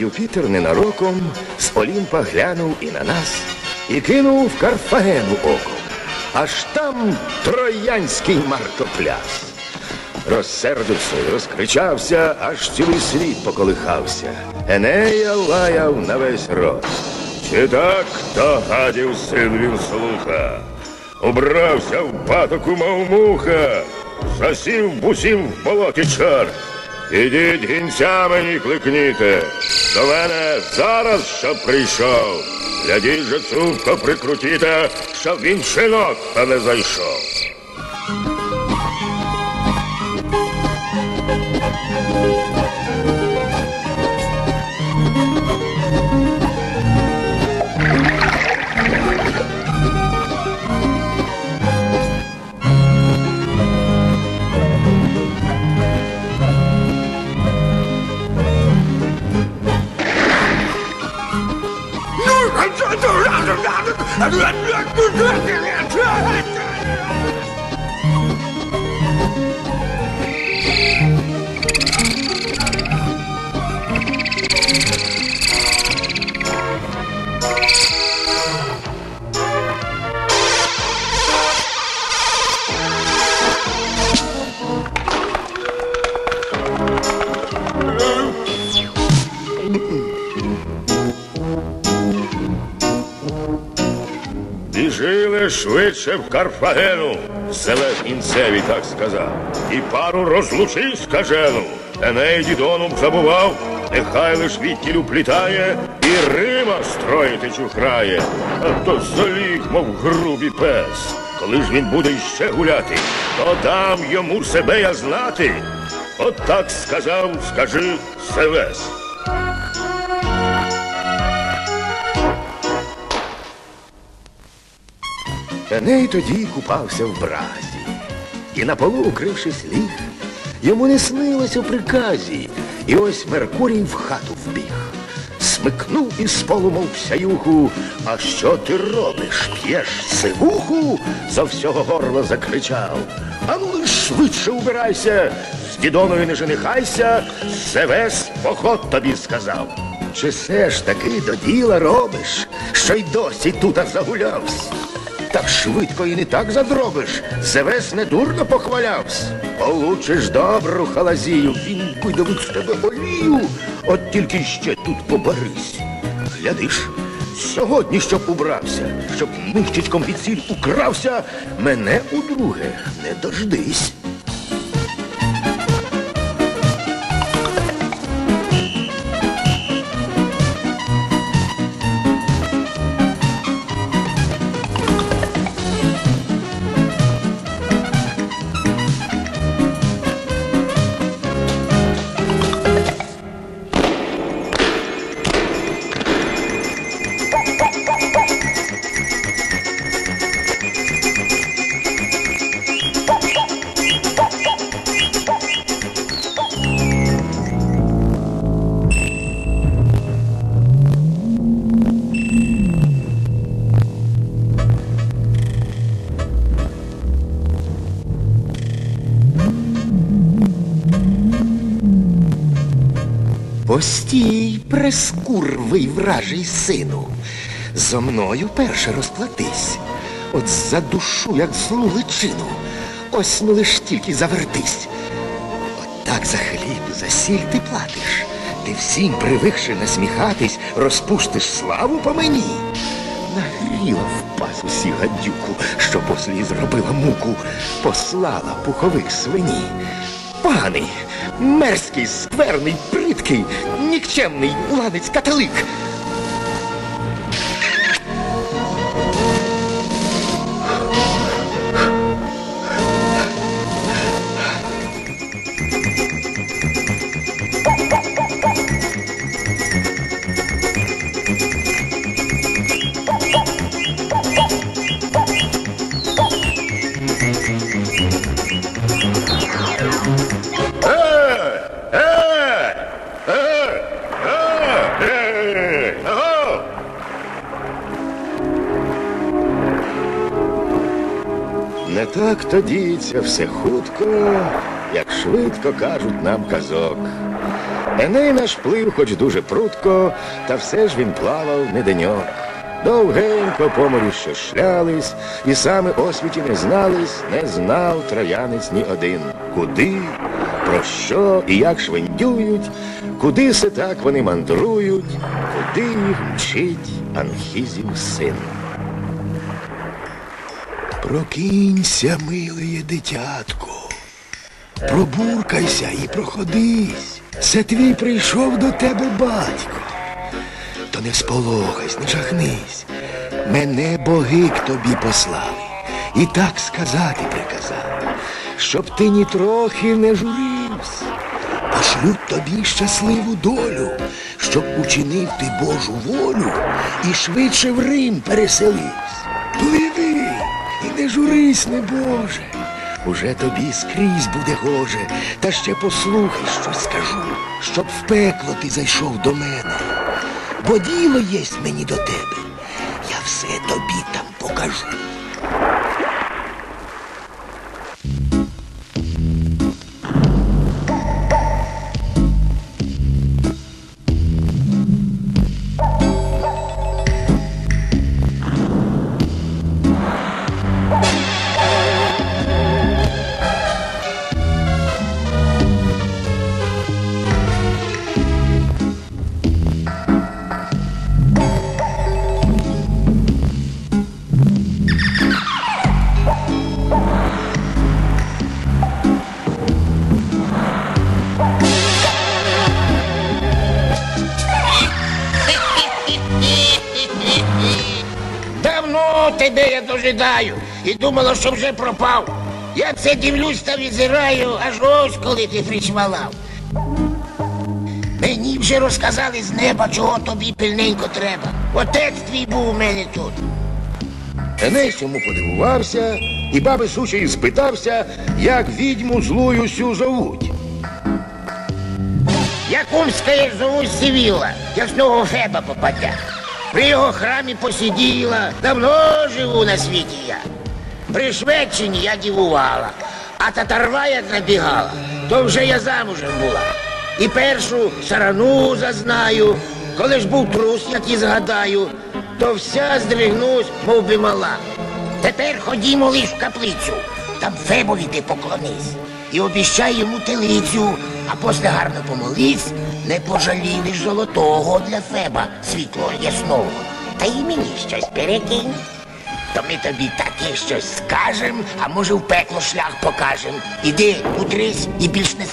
Юпітер ненароком з Олімпа глянув і на нас, і кинув в Карфагену око. Аж там троянський мартопляс. Розсердився, розкричався, аж цілий світ поколихався. Енея лаяв на весь рост. Чи так то гадів син він слуха? Убрався в патоку, мов муха, засів бусів в болоті чар. Ідіть гінця мені кликніте. До мене зараз щоб прийшов. Глядіть же цупко прикрутіте, щоб він шинок та не зайшов. Швидше в Карфагену, Селес кінцеві так сказав. І пару розлучи скажену. Еней дідоном забував, нехай лиш відтіль уплітає, і Рима строїти чухрає. А то заліг, мов грубий пес. Коли ж він буде іще гуляти, то дам йому себе я знати. От так сказав, скажи Севес. Еней тоді купався в бразі, і на полу, укрившись ліг, йому не снилось у приказі, і ось Меркурій в хату вбіг. Смикнув із полу, мов псяюху, а що ти робиш? П'єш сивуху? За всього горла закричав. А ну швидше убирайся, з дідоною не женихайся, Севес поход тобі сказав. Чи все ж таки до діла робиш, що й досі тута загулявсь? Так швидко і не так задробиш. Зевес недурно похвалявсь. Получиш добру халазію, він видавить з тебе олію. От тільки ще тут побарись. Глядиш, сьогодні щоб убрався, щоб нищечком від сіль укрався, мене удруге не дождись. Постій, прескурвий вражий сину. Зо мною перше розплатись. От за душу, як злу личину. Ось ну лиш тільки завертись. От так за хліб, за сіль ти платиш. Ти всім, привикши насміхатись, розпустиш славу по мені. Нагріла в пасусі гадюку, що послі зробила муку, послала пуховик свині. Поганий, мерзкий, скверний, придкий, нікчемний ланець католик. Не так то діється все хутко, як швидко кажуть нам казок. Еней наш плив, хоч дуже прутко, та все ж він плавав не деньок. Довгенько по морю що шлялись, і саме освіті не знались, не знав троянець ні один. Куди, про що і як швендюють, куди се так вони мандрують, куди їх мчить Анхізів син. Прокинься, милеє дитятко. Пробуркайся і проходись. Це твій прийшов до тебе батько. То не сполохайся, не жахнись. Мене боги к тобі послали. І так сказати приказав, щоб ти нітрохи не журився. Пошлють тобі щасливу долю, щоб учинив ти Божу волю і швидше в Рим переселився. Пливи і не журись, не Боже. Уже тобі скрізь буде гоже, та ще послухай, що скажу, щоб в пекло ти зайшов до мене. Бо діло єсть мені до тебе. Я все тобі там покажу. Тебе я дожидаю і думала, що вже пропав. Я це дивлюсь та відзираю, аж ось коли ти причмалав. Мені вже розказали з неба, чого тобі пильненько треба. Отець твій був у мене тут. Еней йому подивувався, і баби сучої спитався, як відьму злую сю зовуть. Якумська зовуть Сивіла, ясного Феба попадя. При його храмі посиділа, давно живу на світі я. При Шведщині я дівувала, а татарва як набігала, то вже я замужем була. І першу сарану зазнаю, коли ж був трус, як і згадаю, то вся здригнусь, мов би мала. Тепер ходімо лиш в каплицю, там Фебові ти поклонись. І обіщай йому телицю, а після гарно помолись, не пожаліли золотого для Феба світло ясного. Та й мені щось перекинь. То ми тобі таке щось скажем, а може в пекло шлях покажем. Іди, утрись і більш не